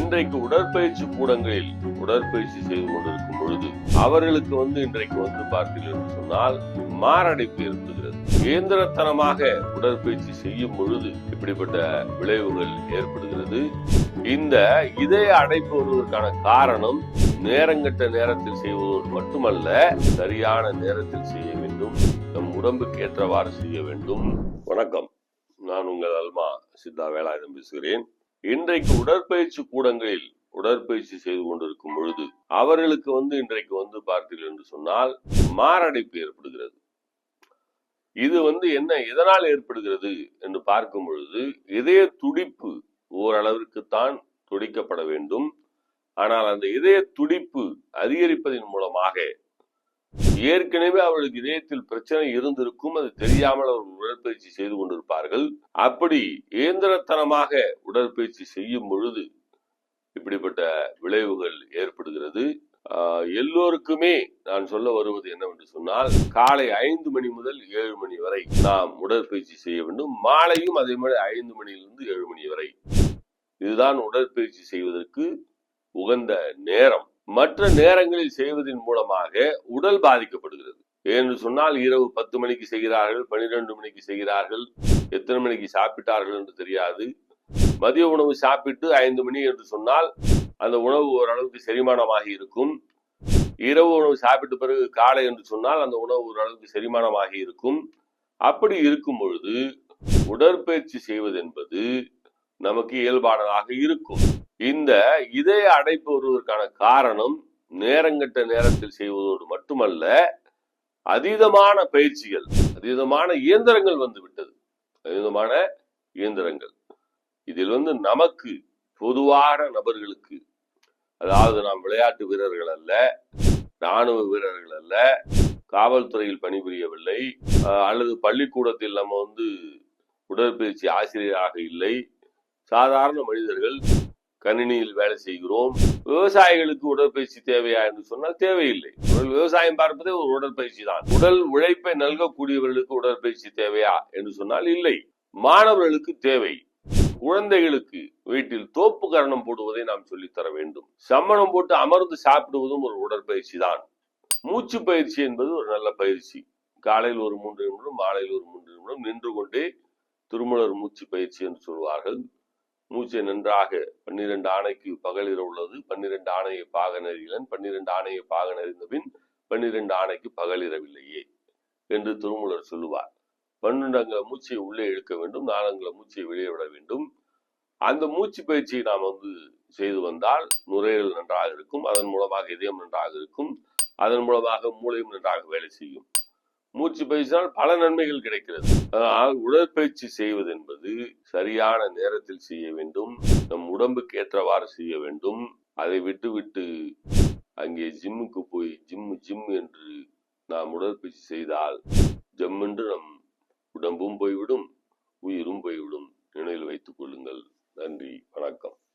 இன்றைக்கு உடற்பயிற்சி கூடங்களில் உடற்பயிற்சி செய்து கொண்டிருக்கும் பொழுது அவர்களுக்கு வந்து இன்றைக்கு வந்து பார்த்தீர்கள் என்று சொன்னால் மாரடைப்பு ஏற்படுகிறது. இயந்திரத்தனமாக உடற்பயிற்சி செய்யும் பொழுது இப்படிப்பட்ட விளைவுகள் ஏற்படுகிறது. இந்த இதய அடைப்பு வருவதற்கான காரணம் நேரங்கட்ட நேரத்தில் செய்வதோடு மட்டுமல்ல சரியான நேரத்தில் செய்ய வேண்டும் நம் உடம்புக்கு ஏற்றவாறு செய்ய வேண்டும். வணக்கம். நான் உங்கள் அல்மா சித்தா வேலாயுதம் பேசுகிறேன். இன்றைக்கு உடற்பயிற்சி கூடங்களில் உடற்பயிற்சி செய்து கொண்டிருக்கும் பொழுது அவர்களுக்கு வந்து இன்றைக்கு வந்து பார்த்தீர்கள் என்று சொன்னால் மாரடைப்பு ஏற்படுகிறது. இது வந்து என்ன எதனால் ஏற்படுகிறது என்று பார்க்கும் பொழுது இதய துடிப்பு ஓரளவிற்குத்தான் துடிக்கப்பட வேண்டும். ஆனால் அந்த இதய துடிப்பு அதிகரிப்பதன் மூலமாக ஏற்கனவே அவர்களுக்கு இதயத்தில் பிரச்சனை இருந்திருக்கும் அது தெரியாமல் அவர்கள் உடற்பயிற்சி செய்து கொண்டிருப்பார்கள். அப்படி இயந்திரத்தனமாக உடற்பயிற்சி செய்யும் பொழுது இப்படிப்பட்ட விளைவுகள் ஏற்படுகிறது. ஆஹ் எல்லோருக்குமே நான் சொல்ல வருவது என்னவென்று சொன்னால் காலை ஐந்து மணி முதல் ஏழு மணி வரை நாம் உடற்பயிற்சி செய்ய வேண்டும். மாலையும் அதே மாதிரி ஐந்து மணியிலிருந்து ஏழு மணி வரை. இதுதான் உடற்பயிற்சி செய்வதற்கு உகந்த நேரம். மற்ற நேரங்களில் செய்வதன் மூலமாக உடல் பாதிக்கப்படுகிறது. ஏன்னு சொன்னால் இரவு பத்து மணிக்கு செய்கிறார்கள் பனிரெண்டு மணிக்கு செய்கிறார்கள் எத்தனை மணிக்கு சாப்பிட்டார்கள் என்று தெரியாது. மதிய உணவு சாப்பிட்டு ஐந்து மணி என்று சொன்னால் அந்த உணவு ஓரளவுக்கு செரிமானமாக இருக்கும். இரவு உணவு சாப்பிட்ட பிறகு காலை என்று சொன்னால் அந்த உணவு ஓரளவுக்கு செரிமானமாகி இருக்கும். அப்படி இருக்கும் பொழுது உடற்பயிற்சி செய்வது என்பது நமக்கு இயல்பானதாக இருக்கும். இந்த இதய அடைப்பு வருவதற்கான காரணம் நேரங்கட்ட நேரத்தில் செய்வதோடு மட்டுமல்ல அதீதமான பயிற்சிகள் அதீதமான இயந்திரங்கள் வந்து விட்டது அதீதமான இயந்திரங்கள். இதில் வந்து நமக்கு பொதுவான நபர்களுக்கு அதாவது நாம் விளையாட்டு வீரர்கள் அல்ல ராணுவ வீரர்கள் அல்ல காவல்துறையில் பணிபுரியவில்லை அல்லது பள்ளிக்கூடத்தில் நம்ம வந்து உடற்பயிற்சி ஆசிரியராக இல்லை சாதாரண மனிதர்கள் கணினியில் வேலை செய்கிறோம். விவசாயிகளுக்கு உடற்பயிற்சி தேவையா என்று சொன்னால் தேவையில்லை. உடல் விவசாயம் பார்ப்பதே ஒரு உடற்பயிற்சி தான். உடல் உழைப்பை நல்கக்கூடியவர்களுக்கு உடற்பயிற்சி தேவையா என்று சொன்னால் இல்லை. மாணவர்களுக்கு தேவை. குழந்தைகளுக்கு வீட்டில் தோப்பு கரணம் போடுவதை நாம் சொல்லித்தர வேண்டும். சம்மணம் போட்டு அமர்ந்து சாப்பிடுவதும் ஒரு உடற்பயிற்சி தான். மூச்சு பயிற்சி என்பது ஒரு நல்ல பயிற்சி. காலையில் ஒரு மூன்று நிமிடம் மாலையில் ஒரு மூன்று நிமிடம் நின்று கொண்டே திருமலர் மூச்சு பயிற்சி என்று சொல்வார்கள். மூச்சை நன்றாக பன்னிரண்டு ஆணைக்கு பகலிர உள்ளது. பன்னிரண்டு ஆணையை பாக நெறிகளன் பன்னிரண்டு ஆணையை பாக நெறிந்த பின் பன்னிரண்டு ஆணைக்கு பகலிரவில்லையே என்று திருமூலர் சொல்லுவார். பன்னெண்டு அங்குல மூச்சை உள்ளே இழுக்க வேண்டும் நாலங்குல மூச்சையை வெளியே விட வேண்டும். அந்த மூச்சு பயிற்சியை நாம் வந்து செய்து வந்தால் நுரையீரல் நன்றாக இருக்கும் அதன் மூலமாக இதயம் நன்றாக இருக்கும் அதன் மூலமாக மூளையும் நன்றாக வேலை செய்யும். மூச்சு பயிற்சினால் பல நன்மைகள் கிடைக்கிறது. ஆனால் உடற்பயிற்சி செய்வது என்பது சரியான நேரத்தில் செய்ய வேண்டும். நம் உடம்புக்கு ஏற்றவாறு செய்ய வேண்டும். அதை விட்டுவிட்டு அங்கே ஜிம்முக்கு போய் ஜிம் ஜிம் என்று நாம் உடற்பயிற்சி செய்தால் ஜம்மென்று நம் உடம்பும் போய்விடும் உயிரும் போய்விடும். நினைவில் வைத்துக் கொள்ளுங்கள். நன்றி. வணக்கம்.